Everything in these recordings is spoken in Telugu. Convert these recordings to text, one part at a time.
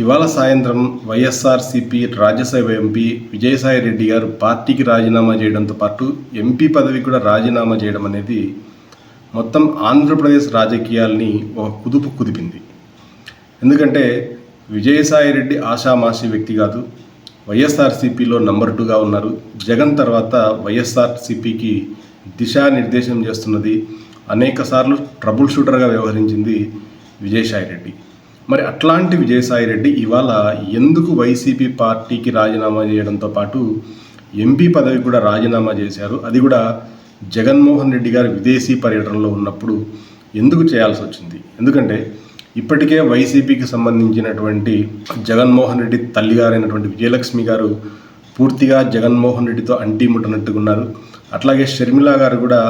ఇవాళ సాయంత్రం వైఎస్ఆర్సీపీ రాజ్యసభ ఎంపీ విజయసాయి రెడ్డి గారు పార్టీకి రాజీనామా చేయడంతో పాటు ఎంపీ పదవి కూడా రాజీనామా చేయడం అనేది మొత్తం ఆంధ్రప్రదేశ్ రాజకీయాల్ని ఒక కుదుపు కుదిపింది. ఎందుకంటే విజయసాయి రెడ్డి ఆషామాషి వ్యక్తి కాదు వైఎస్ఆర్సీపీలో నంబర్ టూగా ఉన్నారు. జగన్ తర్వాత వైఎస్ఆర్సీపీకి దిశానిర్దేశం చేస్తున్నది అనేకసార్లు ట్రబుల్ షూటర్గా వ్యవహరించింది విజయసాయి రెడ్డి మరి అట్లాంటి విజయసాయి రెడ్డి ఇవాళ ఎందుకు వైసీపీ పార్టీకి రాజీనామా చేయడంతో పాటు ఎంపీ పదవి కూడా రాజీనామా చేశారు? అది కూడా జగన్మోహన్ రెడ్డి గారు విదేశీ పర్యటనలో ఉన్నప్పుడు ఎందుకు చేయాల్సి వచ్చింది? ఎందుకంటే ఇప్పటికే వైసీపీకి సంబంధించినటువంటి జగన్మోహన్ రెడ్డి తల్లిగారైనటువంటి విజయలక్ష్మి గారు పూర్తిగా జగన్మోహన్ రెడ్డితో అంటీ ఉన్నారు అట్లాగే షర్మిల గారు కూడా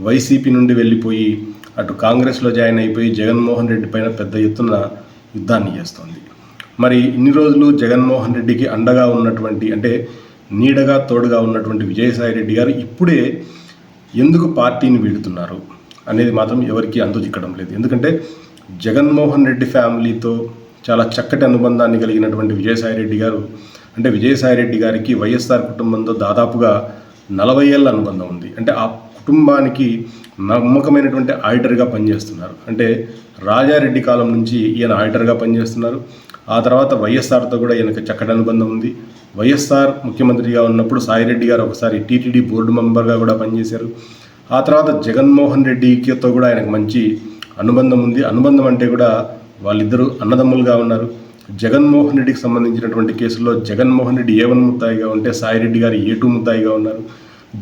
వైసీపీ నుండి వెళ్ళిపోయి అటు కాంగ్రెస్లో జాయిన్ అయిపోయి జగన్మోహన్ రెడ్డి పైన పెద్ద ఎత్తున యుద్ధాన్ని చేస్తోంది. మరి ఇన్ని రోజులు జగన్మోహన్ రెడ్డికి అండగా ఉన్నటువంటి అంటే నీడగా తోడుగా ఉన్నటువంటి విజయసాయి రెడ్డి గారు ఇప్పుడే ఎందుకు పార్టీని వీడుతున్నారు అనేది మాత్రం ఎవరికీ చిక్కడం లేదు. ఎందుకంటే జగన్మోహన్ రెడ్డి ఫ్యామిలీతో చాలా చక్కటి అనుబంధాన్ని కలిగినటువంటి విజయసాయి రెడ్డి గారు అంటే విజయసాయి రెడ్డి గారికి వైఎస్ఆర్ కుటుంబంతో దాదాపుగా నలభై ఏళ్ళ అనుబంధం ఉంది. అంటే ఆ కుటుంబానికి నమ్మకమైనటువంటి ఆడిటర్గా పనిచేస్తున్నారు. అంటే రాజారెడ్డి కాలం నుంచి ఈయన ఆడిటర్గా పనిచేస్తున్నారు. ఆ తర్వాత వైఎస్ఆర్తో కూడా ఈయనకు చక్కటి అనుబంధం ఉంది. వైఎస్ఆర్ ముఖ్యమంత్రిగా ఉన్నప్పుడు సాయిరెడ్డి గారు ఒకసారి టీటీడీ బోర్డు మెంబర్గా కూడా పనిచేశారు. ఆ తర్వాత జగన్మోహన్ రెడ్డితో కూడా ఆయనకు మంచి అనుబంధం ఉంది. అనుబంధం అంటే కూడా వాళ్ళిద్దరూ అన్నదమ్ములుగా ఉన్నారు. జగన్మోహన్ రెడ్డికి సంబంధించినటువంటి కేసుల్లో జగన్మోహన్ రెడ్డి ఏ వన్ ముత్తాయిగా ఉంటే సాయిరెడ్డి గారు ఏ టూ ముత్తాయిగా ఉన్నారు.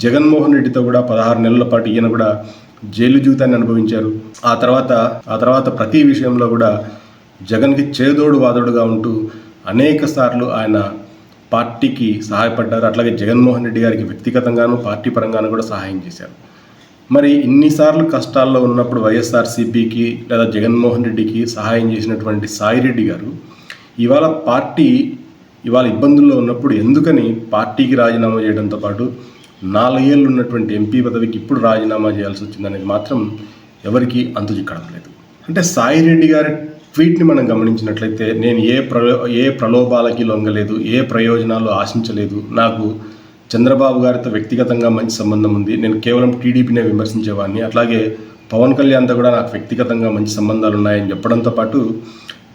జగన్మోహన్ రెడ్డితో కూడా పదహారు నెలల పాటు ఈయన కూడా జైలు జీవితాన్ని అనుభవించారు. ఆ తర్వాత ఆ తర్వాత ప్రతి విషయంలో కూడా జగన్కి చేదోడు వాదోడుగా ఉంటూ అనేక సార్లు ఆయన పార్టీకి సహాయపడ్డారు. అట్లాగే జగన్మోహన్ రెడ్డి గారికి వ్యక్తిగతంగాను పార్టీ పరంగాను కూడా సహాయం చేశారు. మరి ఇన్నిసార్లు కష్టాల్లో ఉన్నప్పుడు వైఎస్ఆర్సీపీకి లేదా జగన్మోహన్ రెడ్డికి సహాయం చేసినటువంటి సాయిరెడ్డి గారు ఇవాళ పార్టీ ఇవాళ ఇబ్బందుల్లో ఉన్నప్పుడు ఎందుకని పార్టీకి రాజీనామా చేయడంతో పాటు నాలుగేళ్ళు ఉన్నటువంటి ఎంపీ పదవికి ఇప్పుడు రాజీనామా చేయాల్సి వచ్చిందనేది మాత్రం ఎవరికి అంతు చిక్కడం లేదు. అంటే సాయిరెడ్డి గారి ట్వీట్ని మనం గమనించినట్లయితే నేను ఏ ప్రలో ఏ ప్రలోభాలకి లొంగలేదు ఏ ప్రయోజనాలు ఆశించలేదు నాకు చంద్రబాబు గారితో వ్యక్తిగతంగా మంచి సంబంధం ఉంది నేను కేవలం టీడీపీనే విమర్శించేవాడిని అట్లాగే పవన్ కళ్యాణ్తో కూడా నాకు వ్యక్తిగతంగా మంచి సంబంధాలు ఉన్నాయని చెప్పడంతో పాటు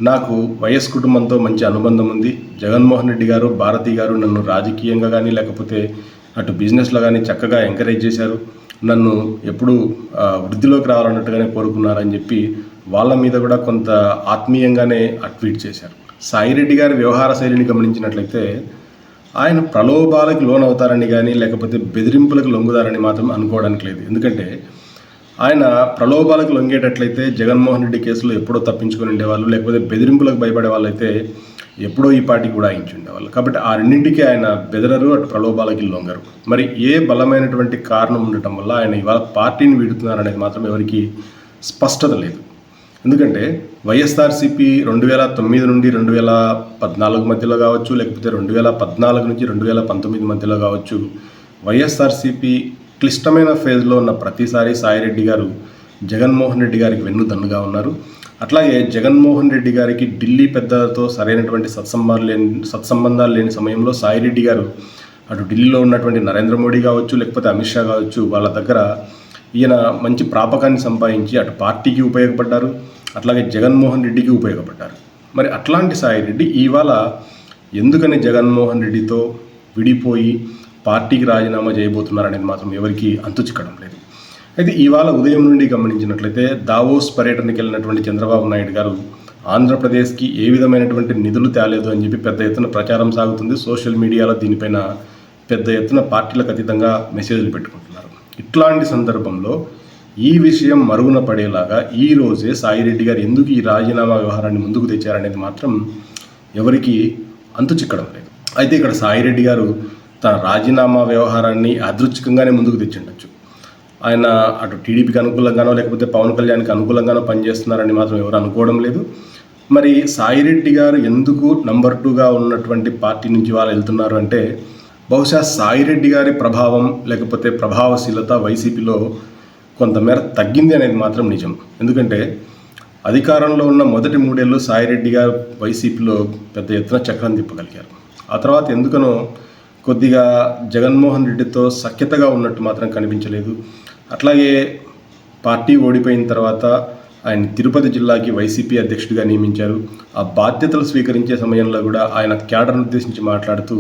నాకు వైఎస్ కుటుంబంతో మంచి అనుబంధం ఉంది. జగన్మోహన్ రెడ్డి గారు భారతి గారు నన్ను రాజకీయంగా కానీ లేకపోతే అటు బిజినెస్లో కానీ చక్కగా ఎంకరేజ్ చేశారు. నన్ను ఎప్పుడు వృద్ధిలోకి రావాలన్నట్టుగానే కోరుకున్నారని చెప్పి వాళ్ళ మీద కూడా కొంత ఆత్మీయంగానే ట్వీట్ చేశారు. సాయిరెడ్డి గారి వ్యవహార శైలిని గమనించినట్లయితే ఆయన ప్రలోభాలకు లోనవుతారని కానీ లేకపోతే బెదిరింపులకు లొంగుతారని మాత్రం అనుకోవడానికి లేదు. ఎందుకంటే ఆయన ప్రలోభాలకు లొంగేటట్లయితే జగన్మోహన్ రెడ్డి కేసులో ఎప్పుడో తప్పించుకొని ఉండేవాళ్ళు లేకపోతే బెదిరింపులకు భయపడే వాళ్ళైతే ఎప్పుడో ఈ పార్టీ కూడా ఆయించి ఉండేవాళ్ళు కాబట్టి ఆ రెండింటికి ఆయన బెదరరు అటు ప్రలోభాలకి లొంగరు. మరి ఏ బలమైనటువంటి కారణం ఉండటం వల్ల ఆయన ఇవాళ పార్టీని వీడుతున్నారనేది మాత్రం ఎవరికి స్పష్టత లేదు. ఎందుకంటే వైఎస్ఆర్సీపీ రెండు వేల తొమ్మిది నుండి రెండు వేల పద్నాలుగు మధ్యలో కావచ్చు లేకపోతే రెండు వేల పద్నాలుగు నుంచి రెండు వేల పంతొమ్మిది మధ్యలో కావచ్చు వైఎస్ఆర్సీపీ క్లిష్టమైన ఫేజ్లో ఉన్న ప్రతిసారి సాయిరెడ్డి గారు జగన్మోహన్ రెడ్డి గారికి వెన్నుదన్నుగా ఉన్నారు. అట్లాగే జగన్మోహన్ రెడ్డి గారికి ఢిల్లీ పెద్దలతో సరైనటువంటి సత్సంబాలు లేని సత్సంబంధాలు లేని సమయంలో సాయిరెడ్డి గారు అటు ఢిల్లీలో ఉన్నటువంటి నరేంద్ర మోడీ కావచ్చు లేకపోతే అమిత్ షా కావచ్చు వాళ్ళ దగ్గర ఈయన మంచి ప్రాపకాన్ని సంపాదించి అటు పార్టీకి ఉపయోగపడ్డారు అట్లాగే జగన్మోహన్ రెడ్డికి ఉపయోగపడ్డారు. మరి అట్లాంటి సాయిరెడ్డి ఇవాళ ఎందుకని జగన్మోహన్ రెడ్డితో విడిపోయి పార్టీకి రాజీనామా చేయబోతున్నారనేది మాత్రం ఎవరికీ అంతు చిక్కడం లేదు. అయితే ఇవాళ ఉదయం నుండి గమనించినట్లయితే దావోస్ పర్యటనకి వెళ్ళినటువంటి చంద్రబాబు నాయుడు గారు ఆంధ్రప్రదేశ్కి ఏ విధమైనటువంటి నిధులు తేలేదు అని చెప్పి పెద్ద ఎత్తున ప్రచారం సాగుతుంది. సోషల్ మీడియాలో దీనిపైన పెద్ద ఎత్తున పార్టీలకు అతీతంగా మెసేజ్లు పెట్టుకుంటున్నారు. ఇట్లాంటి సందర్భంలో ఈ విషయం మరుగున పడేలాగా ఈ రోజే సాయిరెడ్డి గారు ఎందుకు ఈ రాజీనామా వ్యవహారాన్ని ముందుకు తెచ్చారనేది మాత్రం ఎవరికి అంతు చిక్కడం లేదు. అయితే ఇక్కడ సాయిరెడ్డి గారు తన రాజీనామా వ్యవహారాన్ని అదృచ్ఛికంగానే ముందుకు తెచ్చిండొచ్చు. ఆయన అటు టీడీపీకి అనుకూలంగానో లేకపోతే పవన్ కళ్యాణ్కి అనుకూలంగానో పనిచేస్తున్నారని మాత్రం ఎవరు అనుకోవడం లేదు. మరి సాయిరెడ్డి గారు ఎందుకు నంబర్ టూగా ఉన్నటువంటి పార్టీ నుంచి వాళ్ళు వెళ్తున్నారు అంటే బహుశా సాయిరెడ్డి గారి ప్రభావం లేకపోతే ప్రభావశీలత వైసీపీలో కొంతమేర తగ్గింది అనేది మాత్రం నిజం. ఎందుకంటే అధికారంలో ఉన్న మొదటి మూడేళ్ళు సాయిరెడ్డి గారు వైసీపీలో పెద్ద ఎత్తున చక్రం తిప్పగలిగారు. ఆ తర్వాత ఎందుకనో కొద్దిగా జగన్మోహన్ రెడ్డితో సఖ్యతగా ఉన్నట్టు మాత్రం కనిపించలేదు. అట్లాగే పార్టీ ఓడిపోయిన తర్వాత ఆయన తిరుపతి జిల్లాకి వైసీపీ అధ్యక్షుడిగా నియమించారు. ఆ బాధ్యతలు స్వీకరించే సమయంలో కూడా ఆయన క్యాడర్ను ఉద్దేశించి మాట్లాడుతూ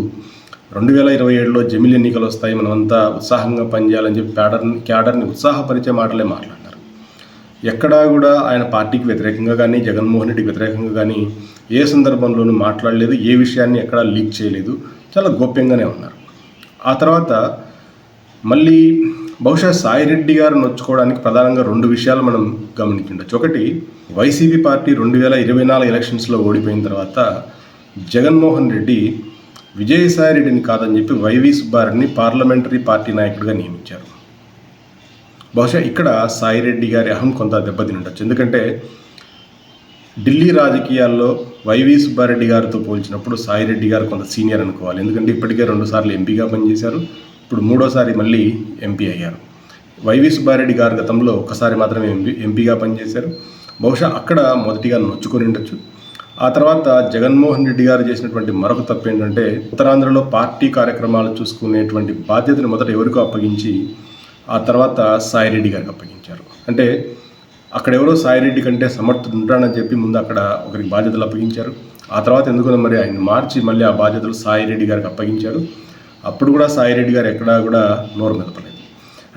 రెండు వేల ఇరవై ఏడులో జమిలి ఎన్నికలు వస్తాయి మనమంతా ఉత్సాహంగా పనిచేయాలని చెప్పి క్యాడర్ని క్యాడర్ని ఉత్సాహపరిచే మాటలే మాట్లాడారు ఎక్కడా కూడా ఆయన పార్టీకి వ్యతిరేకంగా కానీ జగన్మోహన్ రెడ్డికి వ్యతిరేకంగా కానీ ఏ సందర్భంలోనూ మాట్లాడలేదు ఏ విషయాన్ని ఎక్కడా లీక్ చేయలేదు. చాలా గోప్యంగానే ఉన్నారు. ఆ తర్వాత మళ్ళీ బహుశా సాయిరెడ్డి గారు నొచ్చుకోవడానికి ప్రధానంగా రెండు విషయాలు మనం గమనించుండొచ్చు. ఒకటి వైసీపీ పార్టీ రెండు వేల ఇరవై నాలుగు ఎలక్షన్స్లో ఓడిపోయిన తర్వాత జగన్మోహన్ రెడ్డి విజయసాయిరెడ్డిని కాదని చెప్పి వైవి సుబ్బారెడ్డిని పార్లమెంటరీ పార్టీ నాయకుడిగా నియమించారు. బహుశా ఇక్కడ సాయిరెడ్డి గారి అహం కొంత దెబ్బతిని ఉండొచ్చు ఎందుకంటే ఢిల్లీ రాజకీయాల్లో వైవి సుబ్బారెడ్డి గారితో పోల్చినప్పుడు సాయిరెడ్డి గారు కొంత సీనియర్ అనుకోవాలి. ఎందుకంటే ఇప్పటికే రెండుసార్లు ఎంపీగా పనిచేశారు. ఇప్పుడు మూడోసారి మళ్ళీ ఎంపీ అయ్యారు. వైవి సుబ్బారెడ్డి గారు గతంలో ఒక్కసారి మాత్రమే ఎంపీ ఎంపీగా పనిచేశారు. బహుశా అక్కడ మొదటిగా నొచ్చుకొని ఉండొచ్చు. ఆ తర్వాత జగన్మోహన్ రెడ్డి గారు చేసినటువంటి మరొక తప్పు ఏంటంటే ఉత్తరాంధ్రలో పార్టీ కార్యక్రమాలు చూసుకునేటువంటి బాధ్యతను మొదట ఎవరికో అప్పగించి ఆ తర్వాత సాయిరెడ్డి గారికి అప్పగించారు. అంటే అక్కడ ఎవరో సాయిరెడ్డి కంటే సమర్థుడు ఉంటాడని చెప్పి ముందు అక్కడ ఒకరికి బాధ్యతలు అప్పగించారు. ఆ తర్వాత ఎందుకో మరి ఆయన మార్చి మళ్ళీ ఆ బాధ్యతలు సాయిరెడ్డి గారికి అప్పగించారు. అప్పుడు కూడా సాయిరెడ్డి గారు ఎక్కడా కూడా నోరు మెదపలేదు.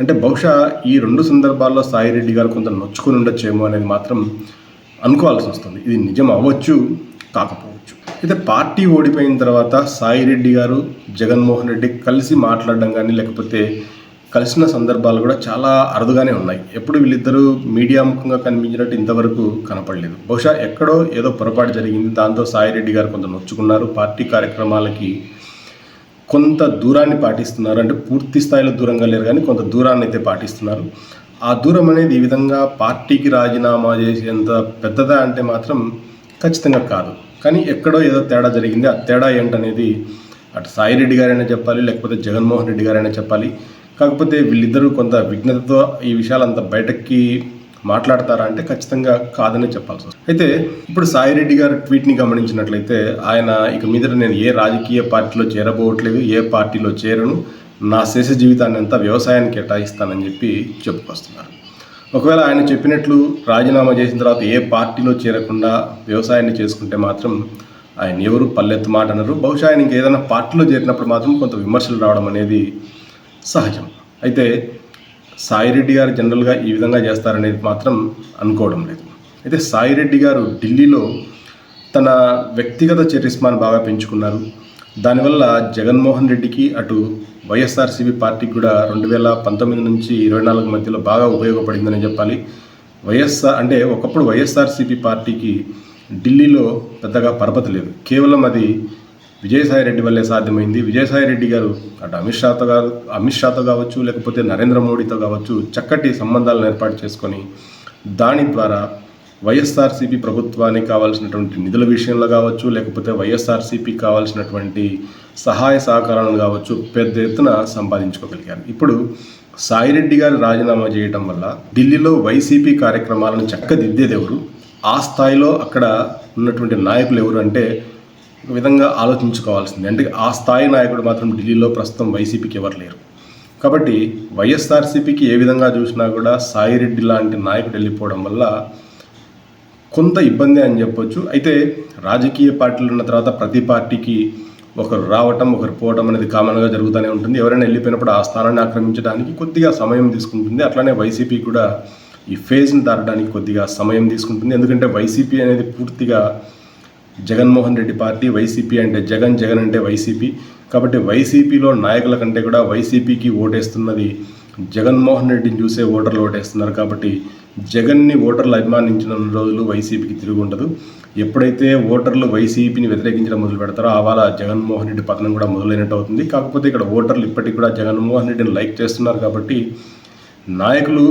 అంటే బహుశా ఈ రెండు సందర్భాల్లో సాయిరెడ్డి గారు కొంత నొచ్చుకొని ఉండొచ్చేమో అనేది మాత్రం అనుకోవాల్సి వస్తుంది. ఇది నిజం అవ్వచ్చు కాకపోవచ్చు. అయితే పార్టీ ఓడిపోయిన తర్వాత సాయిరెడ్డి గారు జగన్మోహన్ రెడ్డి కలిసి మాట్లాడడం కానీ లేకపోతే కలిసిన సందర్భాలు కూడా చాలా అరుదుగానే ఉన్నాయి. ఎప్పుడు వీళ్ళిద్దరూ మీడియా ముఖంగా కనిపించినట్టు ఇంతవరకు కనపడలేదు. బహుశా ఎక్కడో ఏదో పొరపాటు జరిగింది. దాంతో సాయిరెడ్డి గారు కొంత నొచ్చుకున్నారు. పార్టీ కార్యక్రమాలకి కొంత దూరాన్ని పాటిస్తున్నారు. అంటే పూర్తి స్థాయిలో దూరంగా లేరు కానీ కొంత దూరాన్ని అయితే పాటిస్తున్నారు. ఆ దూరం అనేది ఈ విధంగా పార్టీకి రాజీనామా చేసేంత పెద్దదా అంటే మాత్రం ఖచ్చితంగా కాదు. కానీ ఎక్కడో ఏదో తేడా జరిగింది. ఆ తేడా ఏంటనేది అటు సాయిరెడ్డి గారైనా చెప్పాలి లేకపోతే జగన్మోహన్ రెడ్డి గారైనా చెప్పాలి. కాకపోతే వీళ్ళిద్దరూ కొంత విఘ్నతతో ఈ విషయాలంతా బయటకి మాట్లాడతారా అంటే ఖచ్చితంగా కాదని చెప్పాల్సి వస్తుంది. అయితే ఇప్పుడు సాయిరెడ్డి గారు ట్వీట్ని గమనించినట్లయితే ఆయన ఇక మీద నేను ఏ రాజకీయ పార్టీలో చేరబోవట్లేదు ఏ పార్టీలో చేరను నా శేష జీవితాన్ని అంతా వ్యవసాయానికి కేటాయిస్తానని చెప్పి చెప్పుకొస్తున్నారు. ఒకవేళ ఆయన చెప్పినట్లు రాజీనామా చేసిన తర్వాత ఏ పార్టీలో చేరకుండా వ్యవసాయాన్ని చేసుకుంటే మాత్రం ఆయన ఎవరు పల్లెత్తు మాట అనరు. బహుశా ఆయన ఏదైనా పార్టీలో చేరినప్పుడు మాత్రం కొంత విమర్శలు రావడం అనేది సహజం. అయితే సాయిరెడ్డి గారు జనరల్గా ఈ విధంగా చేస్తారనేది మాత్రం అనుకోవడం లేదు. అయితే సాయిరెడ్డి గారు ఢిల్లీలో తన వ్యక్తిగత చరిస్మాను బాగా పెంచుకున్నారు. దానివల్ల జగన్మోహన్ రెడ్డికి అటు వైఎస్ఆర్సీపీ పార్టీకి కూడా రెండు వేల పంతొమ్మిది నుంచి ఇరవై నాలుగు మధ్యలో బాగా ఉపయోగపడిందని చెప్పాలి. వైఎస్ఆర్ అంటే ఒకప్పుడు వైఎస్ఆర్సీపీ పార్టీకి ఢిల్లీలో పెద్దగా పరపతి లేదు. కేవలం అది విజయసాయి రెడ్డి వల్లే సాధ్యమైంది. విజయసాయిరెడ్డి గారు అటు అమిత్ షాతో గారు అమిత్ షాతో కావచ్చు లేకపోతే నరేంద్ర మోడీతో కావచ్చు చక్కటి సంబంధాలను ఏర్పాటు చేసుకొని దాని ద్వారా వైఎస్ఆర్సీపీ ప్రభుత్వానికి కావాల్సినటువంటి నిధుల విషయంలో కావచ్చు లేకపోతే వైఎస్ఆర్సీపీ కావాల్సినటువంటి సహాయ సహకారాలను కావచ్చు పెద్ద ఎత్తున సంపాదించుకోగలిగారు. ఇప్పుడు సాయిరెడ్డి గారు రాజీనామా చేయడం వల్ల ఢిల్లీలో వైసీపీ కార్యక్రమాలను చక్కదిద్దేదెవరు ఆ స్థాయిలో అక్కడ ఉన్నటువంటి నాయకులు ఎవరు అంటే విధంగా ఆలోచించుకోవాల్సింది. అంటే ఆ స్థాయి నాయకుడు మాత్రం ఢిల్లీలో ప్రస్తుతం వైసీపీకి ఎవరు లేరు. కాబట్టి వైఎస్ఆర్సీపీకి ఏ విధంగా చూసినా కూడా సాయిరెడ్డి లాంటి నాయకుడు వెళ్ళిపోవడం వల్ల కొంత ఇబ్బంది అని చెప్పొచ్చు. అయితే రాజకీయ పార్టీలు ఉన్న తర్వాత ప్రతి పార్టీకి ఒకరు రావటం ఒకరు పోవటం అనేది కామన్గా జరుగుతూనే ఉంటుంది. ఎవరైనా వెళ్ళిపోయినప్పుడు ఆ స్థానాన్ని ఆక్రమించడానికి కొద్దిగా సమయం తీసుకుంటుంది. అట్లానే వైసీపీ కూడా ఈ ఫేజ్ని దాటడానికి కొద్దిగా సమయం తీసుకుంటుంది. ఎందుకంటే వైసీపీ అనేది పూర్తిగా జగన్మోహన్ రెడ్డి పార్టీ వైసీపీ అంటే జగన్ జగన్ అంటే వైసీపీ. కాబట్టి వైసీపీలో నాయకుల కంటే కూడా వైసీపీకి ఓటేస్తున్నది జగన్మోహన్ రెడ్డిని చూసే ఓటర్లు ఓటేస్తున్నారు. కాబట్టి జగన్ని ఓటర్లు అభిమానించిన రోజులు వైసీపీకి తిరిగి ఉండదు. ఎప్పుడైతే ఓటర్లు వైసీపీని వ్యతిరేకించడం మొదలు పెడతారో ఆవాల జగన్మోహన్ రెడ్డి పతనం కూడా మొదలైనట్టు అవుతుంది. కాకపోతే ఇక్కడ ఓటర్లు ఇప్పటికి కూడా జగన్మోహన్ రెడ్డిని లైక్ చేస్తున్నారు. కాబట్టి నాయకులు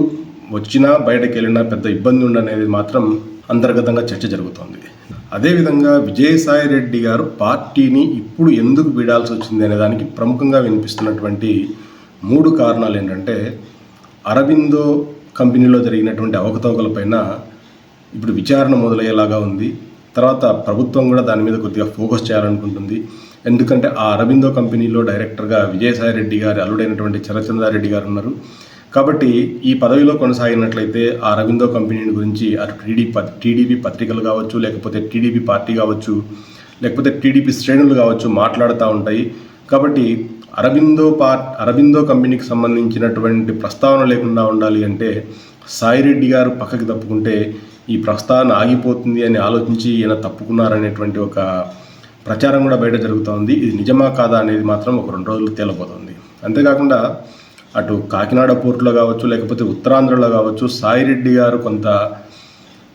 వచ్చినా బయటకు వెళ్ళినా పెద్ద ఇబ్బంది ఉండనేది మాత్రం అంతర్గతంగా చర్చ జరుగుతోంది. అదేవిధంగా విజయసాయి రెడ్డి గారు పార్టీని ఇప్పుడు ఎందుకు వీడాల్సి వచ్చింది అనే దానికి ప్రముఖంగా వినిపిస్తున్నటువంటి మూడు కారణాలు ఏంటంటే అరవిందో కంపెనీలో జరిగినటువంటి అవకతవకలపైన ఇప్పుడు విచారణ మొదలయ్యేలాగా ఉంది. తర్వాత ప్రభుత్వం కూడా దాని మీద కొద్దిగా ఫోకస్ చేయాలనుకుంటుంది. ఎందుకంటే ఆ అరబిందో కంపెనీలో డైరెక్టర్గా విజయసాయి రెడ్డి గారి అల్లుడైనటువంటి చరచంద్రారెడ్డి గారు ఉన్నారు. కాబట్టి ఈ పదవిలో కొనసాగినట్లయితే ఆ అరవిందో కంపెనీని గురించి అటు టీడీపీ టీడీపీ పత్రికలు కావచ్చు లేకపోతే టీడీపీ పార్టీ కావచ్చు లేకపోతే టీడీపీ శ్రేణులు కావచ్చు మాట్లాడుతూ ఉంటాయి. కాబట్టి అరబిందో పార్ అరబిందో కంపెనీకి సంబంధించినటువంటి ప్రస్తావన లేకుండా ఉండాలి అంటే సాయిరెడ్డి గారు పక్కకి తప్పుకుంటే ఈ ప్రస్తావన ఆగిపోతుంది అని ఆలోచించి ఈయన తప్పుకున్నారనేటువంటి ఒక ప్రచారం కూడా బయట జరుగుతోంది ఇది నిజమా కాదా అనేది మాత్రం ఒక రెండు రోజులు తేలిపోతుంది. అంతేకాకుండా అటు కాకినాడ పోర్టులో కావచ్చు లేకపోతే ఉత్తరాంధ్రలో కావచ్చు సాయిరెడ్డి గారు కొంత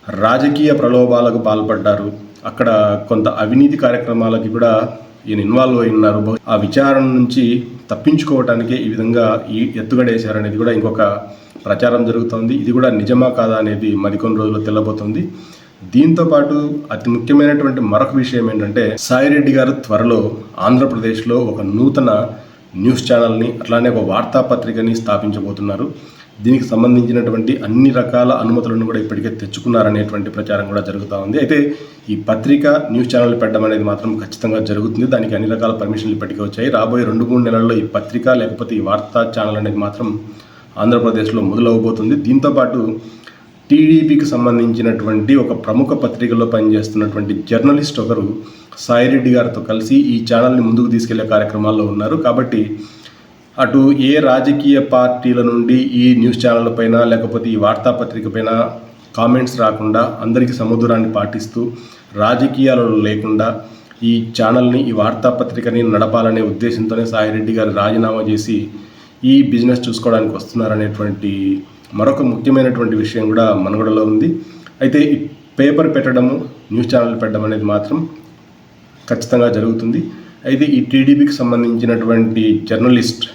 రాజకీయ ప్రలోభాలకు పాల్పడ్డారు. అక్కడ కొంత అవినీతి కార్యక్రమాలకి కూడా ఈయన ఇన్వాల్వ్ అయి ఉన్నారు. ఆ విచారణ నుంచి తప్పించుకోవటానికి ఈ విధంగా ఈ ఎత్తుగడేశారనేది కూడా ఇంకొక ప్రచారం జరుగుతోంది. ఇది కూడా నిజమా కాదా అనేది మరికొన్ని రోజుల్లో తెల్లబోతుంది. దీంతో పాటు అతి ముఖ్యమైనటువంటి మరొక విషయం ఏంటంటే సాయిరెడ్డి గారు త్వరలో ఆంధ్రప్రదేశ్లో ఒక నూతన న్యూస్ ఛానల్ని అట్లానే ఒక వార్తాపత్రికని స్థాపించబోతున్నారు. దీనికి సంబంధించినటువంటి అన్ని రకాల అనుమతులను కూడా ఇప్పటికే తెచ్చుకున్నారనేటువంటి ప్రచారం కూడా జరుగుతూ ఉంది. అయితే ఈ పత్రిక న్యూస్ ఛానల్ పెట్టడం అనేది మాత్రం ఖచ్చితంగా జరుగుతుంది. దానికి అన్ని రకాల పర్మిషన్లు ఇప్పటికే వచ్చాయి. రాబోయే రెండు మూడు నెలల్లో ఈ పత్రిక లేకపోతే ఈ వార్తా ఛానల్ అనేది మాత్రం ఆంధ్రప్రదేశ్లో మొదలవబోతుంది. దీంతోపాటు టీడీపీకి సంబంధించినటువంటి ఒక ప్రముఖ పత్రికలో పనిచేస్తున్నటువంటి జర్నలిస్ట్ ఒకరు సాయిరెడ్డి గారితో కలిసి ఈ ఛానల్ని ముందుకు తీసుకెళ్ళే కార్యక్రమాల్లో ఉన్నారు. కాబట్టి అటు ఏ రాజకీయ పార్టీల నుండి ఈ న్యూస్ ఛానల్ పైన లేకపోతే ఈ వార్తాపత్రిక పైన కామెంట్స్ రాకుండా అందరికీ సముద్రాన్ని పాటిస్తూ రాజకీయాలలో లేకుండా ఈ ఛానల్ని ఈ వార్తాపత్రికని నడపాలనే ఉద్దేశంతోనే సాయిరెడ్డి గారు రాజీనామా చేసి ఈ బిజినెస్ చూసుకోవడానికి వస్తున్నారనేటువంటి మరొక ముఖ్యమైనటువంటి విషయం కూడా మనుగడలో ఉంది. అయితే ఈ పేపర్ పెట్టడము న్యూస్ ఛానల్ పెట్టడం అనేది మాత్రం ఖచ్చితంగా జరుగుతుంది. అయితే ఈ టీడీపీకి సంబంధించినటువంటి జర్నలిస్ట్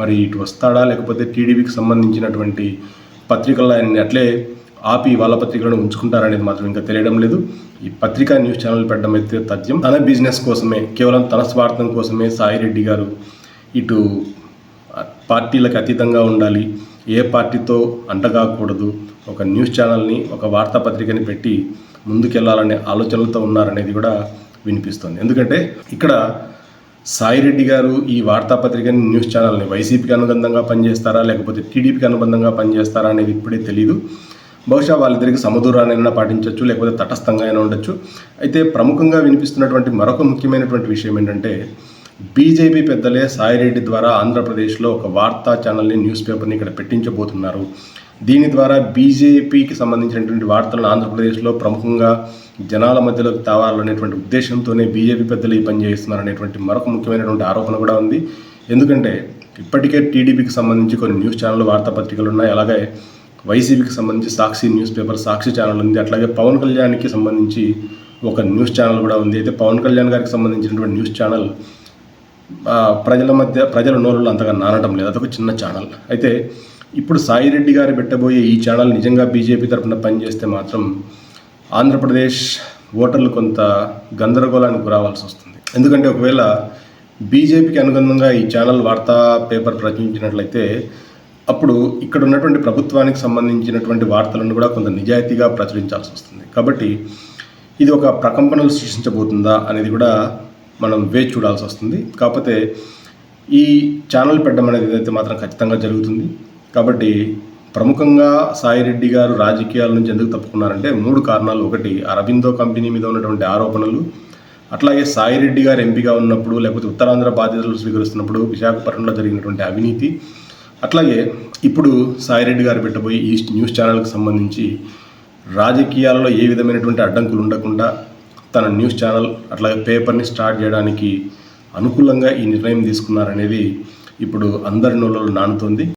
మరి ఇటు వస్తాడా లేకపోతే టీడీపీకి సంబంధించినటువంటి పత్రికల్లో ఆయన అట్లే ఆపి వాళ్ళ పత్రికలను ఉంచుకుంటారనేది మాత్రం ఇంకా తెలియడం లేదు. ఈ పత్రికా న్యూస్ ఛానల్ పెట్టడం అయితే తథ్యం. తన బిజినెస్ కోసమే కేవలం తన స్వార్థం కోసమే సాయిరెడ్డి గారు ఇటు పార్టీలకు అతీతంగా ఉండాలి ఏ పార్టీతో అంటగాకూడదు. ఒక న్యూస్ ఛానల్ని ఒక వార్తాపత్రికని పెట్టి ముందుకెళ్ళాలనే ఆలోచనలతో ఉన్నారనేది కూడా వినిపిస్తుంది. ఎందుకంటే ఇక్కడ సాయిరెడ్డి గారు ఈ వార్తాపత్రికని న్యూస్ ఛానల్ని వైసీపీకి అనుబంధంగా పనిచేస్తారా లేకపోతే టీడీపీకి అనుబంధంగా పనిచేస్తారా అనేది ఇప్పుడే తెలియదు బహుశా వాళ్ళిద్దరికి సమదూరానైనా పాటించవచ్చు లేకపోతే తటస్థంగా అయినా ఉండొచ్చు. అయితే ప్రముఖంగా వినిపిస్తున్నటువంటి మరొక ముఖ్యమైనటువంటి విషయం ఏంటంటే బీజేపీ పెద్దలే సాయిరెడ్డి ద్వారా ఆంధ్రప్రదేశ్లో ఒక వార్తా ఛానల్ని న్యూస్ పేపర్ని ఇక్కడ పెట్టించబోతున్నారు. దీని ద్వారా బీజేపీకి సంబంధించినటువంటి వార్తలను ఆంధ్రప్రదేశ్లో ప్రముఖంగా జనాల మధ్యలోకి తేవాలనేటువంటి ఉద్దేశంతోనే బీజేపీ పెద్దలు ఈ పని చేస్తున్నారు అనేటువంటి మరొక ముఖ్యమైనటువంటి ఆరోపణ కూడా ఉంది. ఎందుకంటే ఇప్పటికే టీడీపీకి సంబంధించి కొన్ని న్యూస్ ఛానల్ వార్తాపత్రికలు ఉన్నాయి అలాగే వైసీపీకి సంబంధించి Sakshi news paper Sakshi channel ఉంది. అట్లాగే పవన్ కళ్యాణ్కి సంబంధించి ఒక న్యూస్ ఛానల్ కూడా ఉంది. అయితే పవన్ కళ్యాణ్ గారికి సంబంధించినటువంటి న్యూస్ ఛానల్ ప్రజల మధ్య ప్రజల నోరులో అంతగా నానటం లేదు. అదొక చిన్న ఛానల్ అయితే ఇప్పుడు సాయిరెడ్డి గారు పెట్టబోయే ఈ ఛానల్ నిజంగా బీజేపీ తరఫున పనిచేస్తే మాత్రం ఆంధ్రప్రదేశ్ ఓటర్లు కొంత గందరగోళానికి గురావాల్సి వస్తుంది. ఎందుకంటే ఒకవేళ బీజేపీకి అనుగుణంగా ఈ ఛానల్ వార్తా పేపర్ ప్రచురించినట్లయితే అప్పుడు ఇక్కడ ఉన్నటువంటి ప్రభుత్వానికి సంబంధించినటువంటి వార్తలను కూడా కొంత నిజాయితీగా ప్రచురించాల్సి వస్తుంది. కాబట్టి ఇది ఒక ప్రకంపనలు సృష్టించబోతుందా అనేది కూడా మనం వేచి చూడాల్సి వస్తుంది. కాకపోతే ఈ ఛానల్ పెట్టడం అనేది ఏదైతే మాత్రం ఖచ్చితంగా జరుగుతుంది. కాబట్టి ప్రముఖంగా సాయిరెడ్డి గారు రాజకీయాల నుంచి ఎందుకు తప్పుకున్నారంటే మూడు కారణాలు. ఒకటి అరబిందో కంపెనీ మీద ఉన్నటువంటి ఆరోపణలు. అట్లాగే సాయిరెడ్డి గారు ఎంపీగా ఉన్నప్పుడు లేకపోతే ఉత్తరాంధ్ర బాధ్యతలు స్వీకరిస్తున్నప్పుడు విశాఖపట్నంలో జరిగినటువంటి అవినీతి. అట్లాగే ఇప్పుడు సాయిరెడ్డి గారు పెట్టబోయే ఈ న్యూస్ ఛానల్కి సంబంధించి రాజకీయాలలో ఏ విధమైనటువంటి అడ్డంకులు ఉండకుండా తన న్యూస్ ఛానల్ అట్లాగే పేపర్ని స్టార్ట్ చేయడానికి అనుకూలంగా ఈ నిర్ణయం తీసుకున్నారనేది ఇప్పుడు అందరి నోళ్ళలో నానుతోంది.